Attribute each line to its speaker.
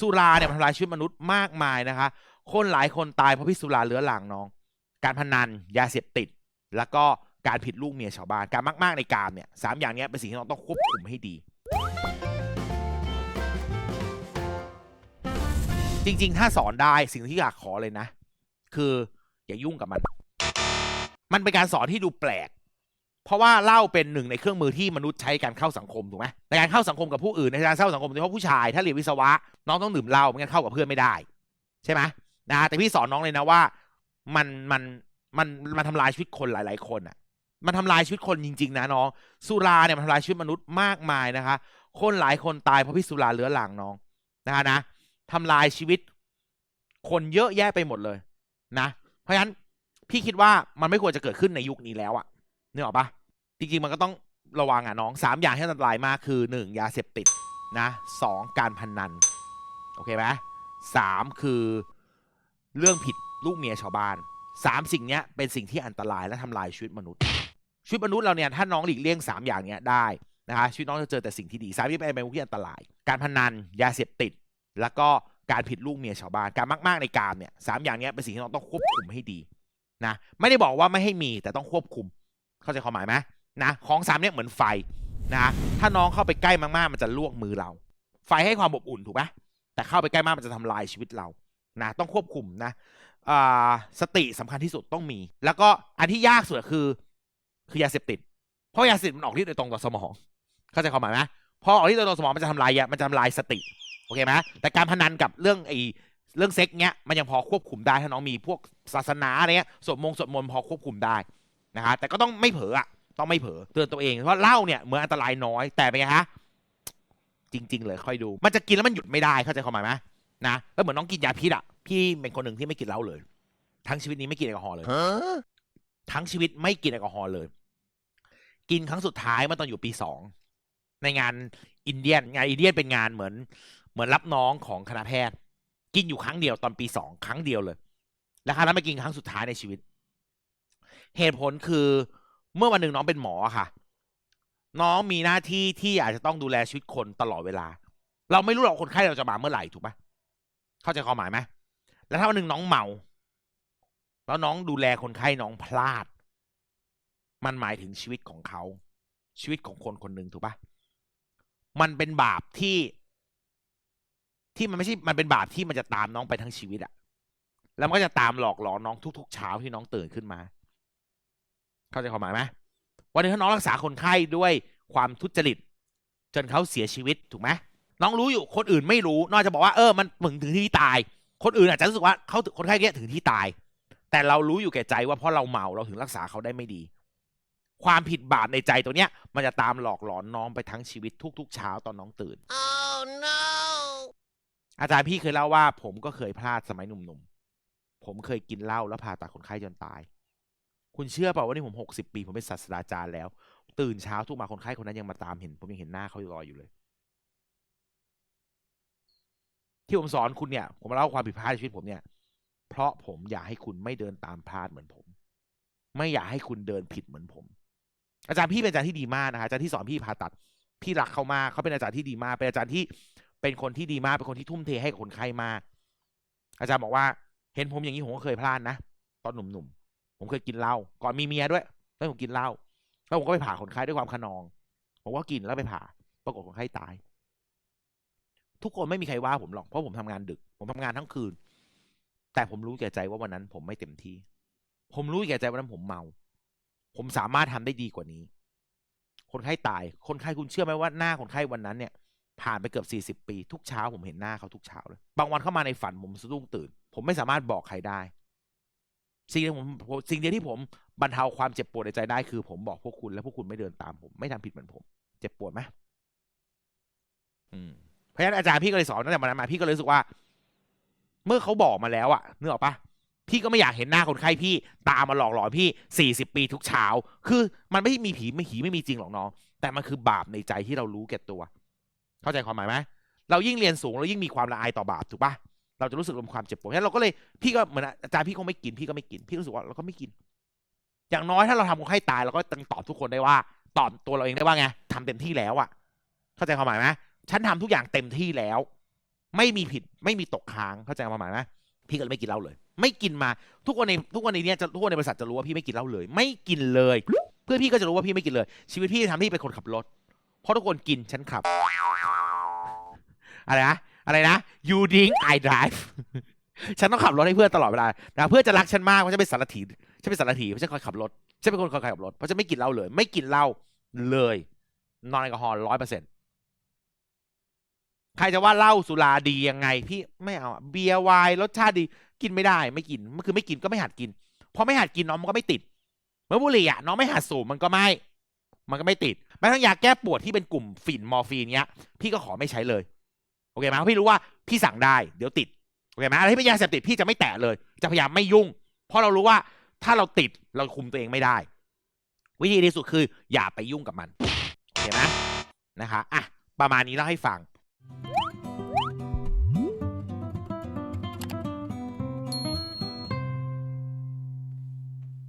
Speaker 1: สุราเนี่ยมันทำลายชีวิตมนุษย์มากมายนะคะ คนหลายคนตายเพราะพิษสุราเรื้อรังน้อง การพนันยาเสพติด แล้วก็การผิดลูกเมียชาวบ้านการมาก ๆ ในกามเนี่ยสามอย่างนี้เป็นสิ่งที่เราต้องควบคุมให้ดี จริง ๆ ถ้าสอนได้สิ่งที่อยากขอเลยนะ คืออย่ายุ่งกับมัน มันเป็นการสอนที่ดูแปลก เพราะว่าเหล้าเป็นหนึ่งในเครื่องมือที่มนุษย์ใช้การเข้าสังคมถูกไหมในการเข้าสังคมกับผู้อื่นในการเข้าสังคมโดยเฉพาะผู้ชาย ถ้าเรียนวิศวะ น้องต้องดื่มเหล้าไม่งั้นเข้ากับเพื่อนไม่ได้ ใช่ไหมนะแต่พี่สอนน้องเลยนะว่า มันมันมันมันทำลายชีวิตคนหลาย ๆ คนอะ มันทำลายชีวิตคนจริง ๆ นะน้อง สุราเนี่ยมันทำลายชีวิตมนุษย์มากมายนะคะ คนหลายคนตายเพราะพิษสุราเรื้อรังน้องนะคะนะทำลายชีวิต คนเยอะแยะไปหมดเลย นะ เพราะฉะนั้นพี่คิดว่ามันไม่ควรจะเกิดขึ้นในยุคนี้แล้วอะนึกออกปะ จริงๆมันก็ต้องระวังอะน้องสามอย่างที่อันตรายมากคือหนึ่งยาเสพติดนะสองการพนัน โอเคไหมสามคือเรื่องผิดลูกเมียชาวบ้านสามสิ่งเนี้ยเป็นสิ่งที่อันตรายและทำลายชีวิตมนุษย์ ชีวิตมนุษย์เราเนี่ยถ้าน้องหลีกเลี่ยงสามอย่างเนี้ยได้นะคะชีวิตน้องจะเจอแต่สิ่งที่ดีสามที่เป็นเป็นที่อันตราย การพนันยาเสพติด แล้วก็การผิดลูกเมียชาวบ้านการมาก ๆในการเนี่ยสามอย่างเนี้ยเป็นสิ่งที่เราต้องควบคุมให้ดีนะไม่ได้บอกว่าไม่ให้มีแต่ต้องควบคุม เข้าใจความหมายไหม นะของสามเนี่ยเหมือนไฟนะถ้าน้องเข้าไปใกล้มากๆมันจะลวกมือเรา ไฟให้ความอบอุ่นถูกไหมแต่เข้าไปใกล้มากมันจะทำลายชีวิตเรานะต้องควบคุมนะสติสำคัญที่สุดต้องมี แล้วก็อันที่ยากสุดคือ คือยาเสพติด เพราะยาเสพติดมันออกฤทธิ์โดยตรงต่อสมอง เข้าใจความหมายไหมพอออกฤทธิ์โดยตรงสมองมันจะทำลายมันจะทำลายสติโอเคไหมแต่การพนันกับเรื่องไอ้เรื่องเซ็กเนี้ยมันยังพอควบคุมได้ถ้าน้องมีพวกศาสนาอะไรเงี้ยสวดมงสวดมนต์พอควบคุมได้นะฮะแต่ก็ต้องไม่เผลออะ ต้องไม่เผลอเตือนตัวเองเพราะเหล้าเนี่ยเหมือนอันตรายน้อยแต่เป็นไงฮะจริง ๆ เลยค่อยดู มันจะกินแล้วมันหยุดไม่ได้เข้าใจความหมายไหมนะแล้วเหมือนน้องกินยาพิษอะพี่เป็นคนหนึ่งที่ไม่กินเหล้าเลย ทั้งชีวิตนี้ไม่กินแอลกอฮอล์เลยทั้งชีวิตไม่กินแอลกอฮอล์เลย กินครั้งสุดท้ายเมื่อตอนอยู่ปีสองในงานอินเดียนงานอินเดียนเป็นงานเหมือน เหมือนรับน้องของคณะแพทย์ กินอยู่ครั้งเดียวตอนปีสองครั้งเดียวเลย แล้วครั้งนั้นมากินครั้งสุดท้ายในชีวิต เหตุผลคือ เมื่อวันหนึ่งน้องเป็นหมอค่ะ น้องมีหน้าที่ที่อาจจะต้องดูแลชีวิตคนตลอดเวลา เราไม่รู้หรอกคนไข้เราจะมาเมื่อไหร่ถูกปะเข้าใจความหมายไหมแล้วถ้าวันหนึ่งน้องเมา แล้วน้องดูแลคนไข้น้องพลาด มันหมายถึงชีวิตของเขา ชีวิตของคนคนหนึ่งถูกปะมันเป็นบาปที่ ที่มันไม่ใช่ มันเป็นบาปที่มันจะตามน้องไปทั้งชีวิตอะแล้วมันก็จะตามหลอกหลอนน้องทุกๆเช้าที่น้องตื่นขึ้นมา เข้าใจความหมายไหมวันหนึงถ้าน้องรักษาคนไข้ด้วยความทุจริต จนเขาเสียชีวิตถูกไหมน้องรู้อยู่คนอื่นไม่รู้นอกจากบอกว่าเออมันถึงถึงที่ตาย คนอื่นอาจจะรู้สึกว่าเขาคนไข้เนี้ยถึงที่ตาย แต่เรารู้อยู่แก่ใจว่าเพราะเราเมาเราถึงรักษาเขาได้ไม่ดี ความผิดบาปในใจตัวเนี้ย มันจะตามหลอกหลอนน้องไปทั้งชีวิตทุกๆเช้าตอนน้องตื่น
Speaker 2: Oh no!
Speaker 1: อาจารย์พี่เคยเล่าว่า ผมก็เคยพลาดสมัยหนุ่มๆผมเคยกินเหล้าแล้วผ่าตัดคนไข้จนตาย คุณเชื่อเปล่าว่านี่ผมหกสิบปี ผมเป็นศาสตราจารย์แล้ว ตื่นเช้าทุกมาคนไข้คนนั้นยังมาตามเห็น ผมยังเห็นหน้าเขาลอยอยู่เลย ที่ผมสอนคุณเนี่ย ผมเล่าความผิดพลาดในชีวิตผมเนี่ย เพราะผมอยากให้คุณไม่เดินตามพลาดเหมือนผม ไม่อยากให้คุณเดินผิดเหมือนผม อาจารย์พี่เป็นอาจารย์ที่ดีมากนะคะอาจารย์ที่สอนพี่ผ่าตัดพี่รักเขามากเขาเป็นอาจารย์ที่ดีมาก เป็นอาจารย์ที่เป็นคนที่ดีมาก เป็นคนที่ทุ่มเทให้กับคนไข้มาก อาจารย์บอกว่า เห็นผมอย่างนี้ผมก็เคยพลาดนะ ตอนหนุ่มๆ ผมเคยกินเหล้าก่อนมีเมียด้วยแล้วผมกินเหล้าแล้วผมก็ไปผ่าคนไข้ด้วยความขนอง ผมก็กินแล้วไปผ่า ปรากฏคนไข้ตาย ทุกคนไม่มีใครว่าผมหรอกเพราะผมทำงานดึก ผมทำงานทั้งคืน แต่ผมรู้แก่ใจว่าวันนั้น ผมไม่เต็มที่ ผมรู้แก่ใจวันนั้นผมเมา ผมสามารถทำได้ดีกว่านี้ คนไข้ตาย คนไข้คุณเชื่อไหมว่าหน้าคนไข้วันนั้นเนี่ย ผ่านไปเกือบสี่สิบปี ทุกเช้า ผมเห็นหน้าเขาทุกเช้าเลย บางวันเข้ามาในฝันผมสะดุ้งตื่น ผมไม่สามารถบอกใครได้ สิ่งที่ผมสิ่งเดียวที่ผมบรรเทาความเจ็บปวดในใจได้คือผมบอกพวกคุณแล้วพวกคุณไม่เดินตามผม ไม่ทำผิดเหมือนผม เจ็บปวดไหมอืมเพราะฉะนั้นอาจารย์พี่ก็เลยสอนตั้งแต่วันนั้นมาพี่ก็เลยรู้สึกว่า เมื่อเขาบอกมาแล้วอะนึกออกปะพี่ก็ไม่อยากเห็นหน้าคนไข้พี่ ตามมาหลอกหลอนพี่สี่สิบปีทุกเช้า คือมันไม่มีผีไม่ผีไม่มีจริงหรอกน้องแต่มันคือบาปในใจที่เรารู้แก่ตัว เข้าใจความหมายไหมเรายิ่งเรียนสูงเรายิ่งมีความละอายต่อบาปถูกปะ เราจะรู้สึกรวมความเจ็บปวดฉะนั้นเราก็เลยพี่ก็เหมือนอาจารย์พี่คงไม่กินพี่ก็ไม่กิน พี่รู้สึกว่าเราก็ไม่กิน อย่างน้อยถ้าเราทำคนไข้ตายเราก็ต้องตอบทุกคนได้ว่า ตอบตัวเราเองได้ว่าไงทำเต็มที่แล้วอะเข้าใจความหมายไหมฉันทำทุกอย่างเต็มที่แล้ว ไม่มีผิดไม่มีตกค้างเข้าใจความหมายไหมพี่ก็เลยไม่กินเหล้าเลย ไม่กินมาทุกคนในทุกคนในเนี้ยจะทุกคนในบริษัทจะรู้ว่าพี่ไม่กินเหล้าเลย ไม่กินเลย เพื่อนพี่ก็จะรู้ว่าพี่ไม่กินเลย ชีวิตพี่ทำให้พี่เป็นคนขับรถเพราะทุกคนกินฉันขับอะไรนะ อะไรนะ you drink I drive ฉันต้องขับรถให้เพื่อนตลอดเวลานะเพื่อนจะรักฉันมากเพราะฉันเป็นสารถีฉันเป็นสารถีเพราะฉันคอยขับรถฉันเป็นคนคอยขับรถเพราะฉันไม่กินเหล้าเลย ไม่กินเหล้าเลยนอนแอลกอฮอล์ร้อยเปอร์เซ็นต์ใครจะว่าเหล้าสุราดียังไง พี่ไม่เอาเบียร์ไวน์รสชาติดีกินไม่ได้ไม่กินมันคือไม่กินก็ไม่หัดกินพอไม่หัดกินน้องมันก็ไม่ติด เมื่อบุหรี่อะน้องไม่หัดสูบมันก็ไม่ มันก็ไม่ติดแม้ทั้งยาแก้ปวดที่เป็นกลุ่มฝิ่นมอร์ฟีนเนี้ย พี่ก็ขอไม่ใช้เลย โอเคไหมเพราะพี่รู้ว่าพี่สั่งได้เดี๋ยวติดโอเคไหมอะไรที่เป็นยาเสพติดพี่จะไม่แตะเลย จะพยายามไม่ยุ่ง เพราะเรารู้ว่าถ้าเราติดเราคุมตัวเองไม่ได้ วิธีที่สุดคือ อย่าไปยุ่งกับมันโอเคไหมนะคะอะประมาณนี้เล่าให้ฟัง